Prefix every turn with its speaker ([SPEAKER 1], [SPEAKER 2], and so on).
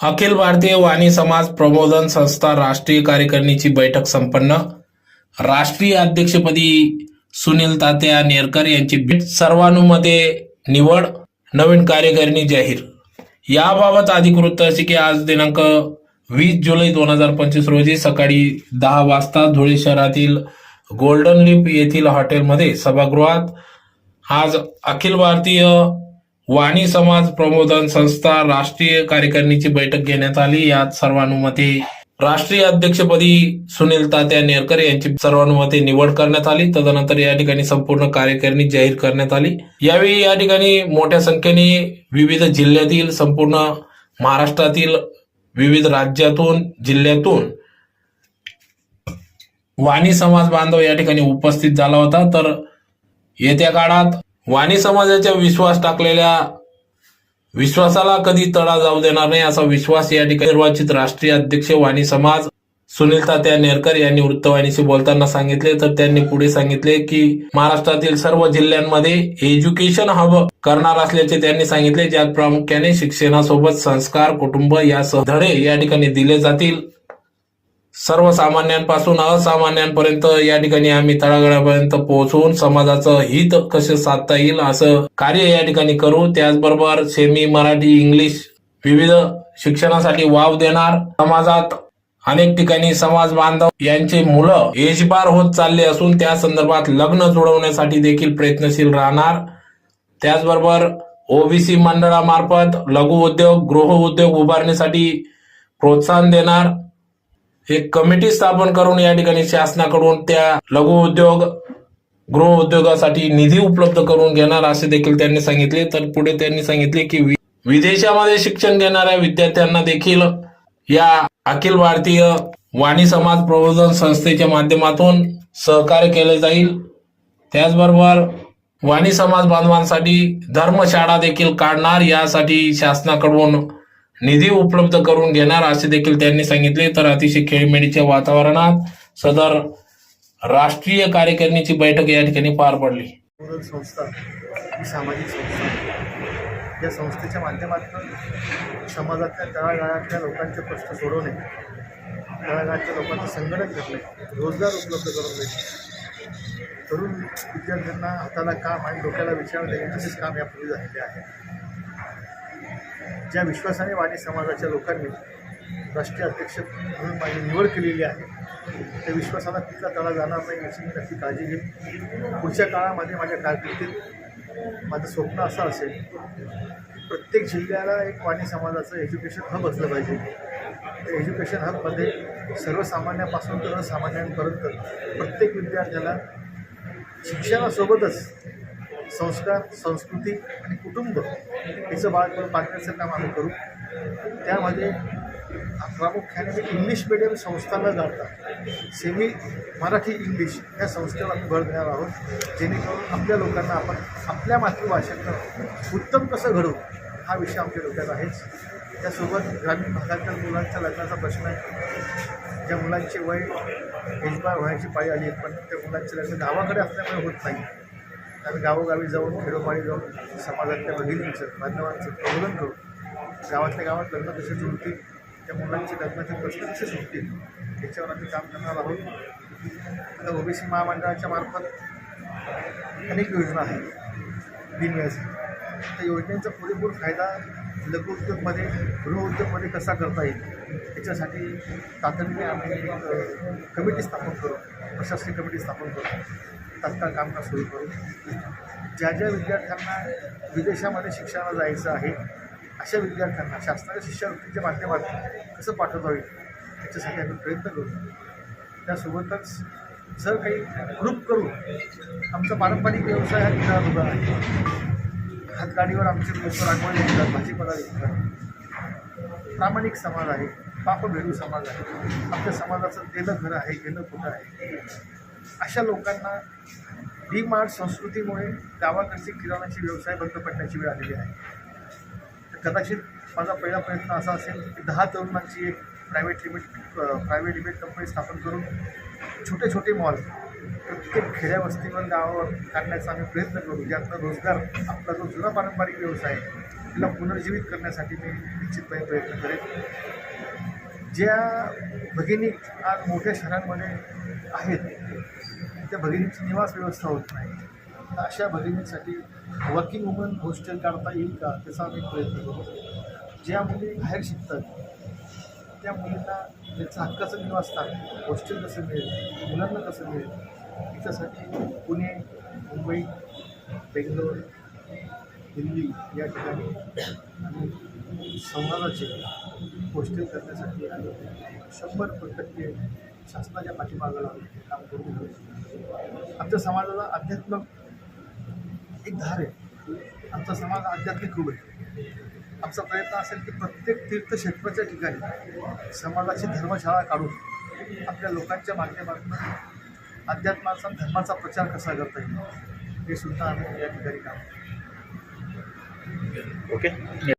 [SPEAKER 1] अखिल भारतीय वाणी समाज प्रबोधन संस्था राष्ट्रीय कार्यकारिणीची बैठक संपन्न. राष्ट्रीय अध्यक्षपदी सुनील तात्या नेरकर यांची भेट सर्वानुमते निवड. नवीन कार्यकारिणी जाहीर. याबाबत अधिकृत असे की आज दिनांक वीस जुलै दोन हजार पंचवीस रोजी सकाळी दहा वाजता धुळे शहरातील गोल्डन लिप येथील हॉटेलमध्ये सभागृहात आज अखिल भारतीय वाणी समाज प्रबोधन संस्था राष्ट्रीय कार्यकारिणीची बैठक घेण्यात आली. यात सर्वानुमते राष्ट्रीय अध्यक्षपदी सुनील तात्या नेरकर यांची सर्वानुमते निवड करण्यात आली. तदनंतर या ठिकाणी संपूर्ण कार्यकारिणी जाहीर करण्यात आली. यावेळी या ठिकाणी मोठ्या संख्येने विविध जिल्ह्यातील संपूर्ण महाराष्ट्रातील विविध राज्यातून जिल्ह्यातून वाणी समाज बांधव या ठिकाणी उपस्थित झाला होता. तर येत्या काळात वाणी समाजाच्या विश्वास टाकलेल्या विश्वासाला कधी तडा जाऊ देणार नाही असा विश्वास या ठिकाणी निर्वाचित राष्ट्रीय अध्यक्ष वाणी समाज सुनील तात्या नेरकर यांनी वृत्तवाहिनीशी बोलताना सांगितले. तर त्यांनी पुढे सांगितले की महाराष्ट्रातील सर्व जिल्ह्यांमध्ये एज्युकेशन हब करणार असल्याचे त्यांनी सांगितले. ज्यात प्रामुख्याने शिक्षणासोबत संस्कार कुटुंब यासह धडे या ठिकाणी दिले जातील. सर्वसामान्यांपासून असामान्यांपर्यंत या ठिकाणी आम्ही तळागाळापर्यंत पोहोचवून समाजाचं हित कसे साधता येईल असं कार्य या ठिकाणी करू. त्याचबरोबर सेमी मराठी इंग्लिश विविध शिक्षणासाठी वाव देणार समाजात अनेक ठिकाणी समाज बांधव यांचे मुलं एजबार होत चालले असून त्या संदर्भात लग्न जुळवण्यासाठी देखील प्रयत्नशील राहणार. त्याचबरोबर ओबीसी मंडळामार्फत लघु उद्योग गृह उद्योग उभारण्यासाठी प्रोत्साहन देणार. एक कमिटी स्थापन करून या ठिकाणी शासनाकडून त्या लघु उद्योग गृह उद्योगासाठी निधी उपलब्ध करून घेणार असे देखील त्यांनी सांगितले. तर पुढे त्यांनी सांगितले की वि- विदेशामध्ये शिक्षण घेणाऱ्या विद्यार्थ्यांना देखील या अखिल भारतीय वाणी समाज प्रबोधन संस्थेच्या माध्यमातून सहकार्य केले जाईल. त्याचबरोबर वाणी समाज बांधवांसाठी धर्मशाळा देखील काढणार यासाठी शासनाकडून निधी उपलब्ध करून घेणार असे देखील त्यांनी सांगितले. तर अतिशय खेळमेडीच्या वातावरणात सदर राष्ट्रीय कार्यकारिणीची बैठक या ठिकाणी पार पडली.
[SPEAKER 2] संस्था सामाजिक संस्था या संस्थेच्या माध्यमातून समाजातल्या तळागाळातल्या लोकांचे प्रश्न सोडवणे तळागाळातल्या लोकांचं संघटन करणे रोजगार उपलब्ध करून देणे. तरुण विद्यार्थ्यांना हाताला काम आणि डोक्याला विचार देणे असेच काम यापूर्वी झालेले आहे. ज्या विश्वासाने वाणी समाजाच्या लोकांनी राष्ट्रीय अध्यक्ष म्हणून माझी निवड केलेली आहे त्या विश्वासाला कुठला तळा जाणार नाही याची मी नक्की काळजी घेईन. पुढच्या काळामध्ये माझ्या कारकिर्दीत माझं स्वप्न असं असेल प्रत्येक जिल्ह्याला एक वाणी समाजाचं एज्युकेशन हब असलं पाहिजे. त्या एज्युकेशन हबमध्ये सर्वसामान्यापासून तर सामान्यांपर्यंत प्रत्येक विद्यार्थ्याला शिक्षणासोबतच संस्कार संस्कृती आणि कुटुंब याचं बाळपण पाठण्याचं काम आम्ही करू. त्यामध्ये प्रामुख्याने मी इंग्लिश मिडियम संस्थांना जाता. सेमी मराठी इंग्लिश या संस्थेवर आम्ही भर देणार आहोत. जेणेकरून आपल्या लोकांना आपण आपल्या मातृभाषेतनं उत्तम कसं घडवू हा विषय आमच्या डोक्यात आहेच. त्यासोबत ग्रामीण भागातल्या मुलांच्या लग्नाचा प्रश्न आहे. ज्या मुलांचे वय एजबार व्हायची पाळी आली आहेत पण त्या मुलांचे लग्न गावाकडे असल्यामुळे होत नाही. आम्ही गावोगावी जाऊन खेडोपाडी जाऊन समाजातल्या भगिनींचं बांधवांचं प्रबोधन करू. गावातल्या गावात लग्न कसे जुळतील त्या मुलांचे लग्नाचे प्रश्न कसे सुटतील याच्यावर आम्ही काम करणार आहोत. आता ओबीसी महामंडळाच्या मार्फत अनेक योजना आहेत. बिनव्याजी. त्या योजनेचा पुरेपूर फायदा लघु उद्योगमध्ये गृह उद्योगमध्ये कसा करता येईल याच्यासाठी तातडीने आम्ही एक कमिटी स्थापन करू. प्रशासकीय कमिटी स्थापन करू. तात्काळ कामकाज सुरू करू. ज्या ज्या विद्यार्थ्यांना विदेशामध्ये शिक्षणाला जायचं आहे अशा विद्यार्थ्यांना शासनाच्या शिष्यवृत्तीच्या माध्यमातून कसं पाठवता येईल याच्यासाठी आम्ही प्रयत्न करू. त्यासोबतच जर काही ग्रुप करून आमचा पारंपरिक व्यवसाय हा किराणा दुकान आहे. हातगाडीवर आमचे लोक रांगोळी विकतात भाजीपाला विकतात. प्रामाणिक समाज आहे पापभेडू समाज आहे. आपल्या समाजाचं देणं घर आहे घेणं कुठं आहे. अशा लोकांना डी मार्ट संस्कृतीमुळे गावाकडची किराणाची व्यवसाय बंद पडण्याची वेळ आलेली आहे. तर कदाचित माझा पहिला प्रयत्न असा असेल की दहा तरुणांची एक private limit private limit company स्थापन करून छोटे छोटे मॉल प्रत्येक खेड्या वस्तीवर गावावर काढण्याचा आम्ही प्रयत्न करू. ज्यातनं रोजगार आपला जो जुना पारंपरिक व्यवसाय आहे त्याला पुनर्जीवित करण्यासाठी मी निश्चितपणे प्रयत्न करेन. ज्या भगिनी आज मोठ्या शहरांमध्ये आहेत. त्या भगिनींची निवास व्यवस्था होत नाही. तर अशा भगिनींसाठी वर्किंग वुमन हॉस्टेल काढता येईल का? त्याचा आम्ही प्रयत्न करू. ज्या मुली बाहेर शिकतात त्या मुलींना त्यांचा हक्काचं निवासस्थान हॉस्टेल कसं मिळेल मुलांना कसं मिळेल याच्यासाठी पुणे मुंबई बेंगलोर दिल्ली या ठिकाणी संवादाचे हॉस्टेल करण्यासाठी आम्ही शंभर टक्के शासनाच्या पाठीमागाला काम करून आमच्या समाजाला अध्यात्म एक धार आहे. आमचा समाज आध्यात्मिक रूप आहे. आमचा प्रयत्न असेल की प्रत्येक तीर्थक्षेत्राच्या ठिकाणी समाजाची धर्मशाळा काढून आपल्या लोकांच्या माध्यमातून अध्यात्माचा धर्माचा प्रचार कसा करता येईल हे सुद्धा आम्ही या ठिकाणी काम
[SPEAKER 3] okay?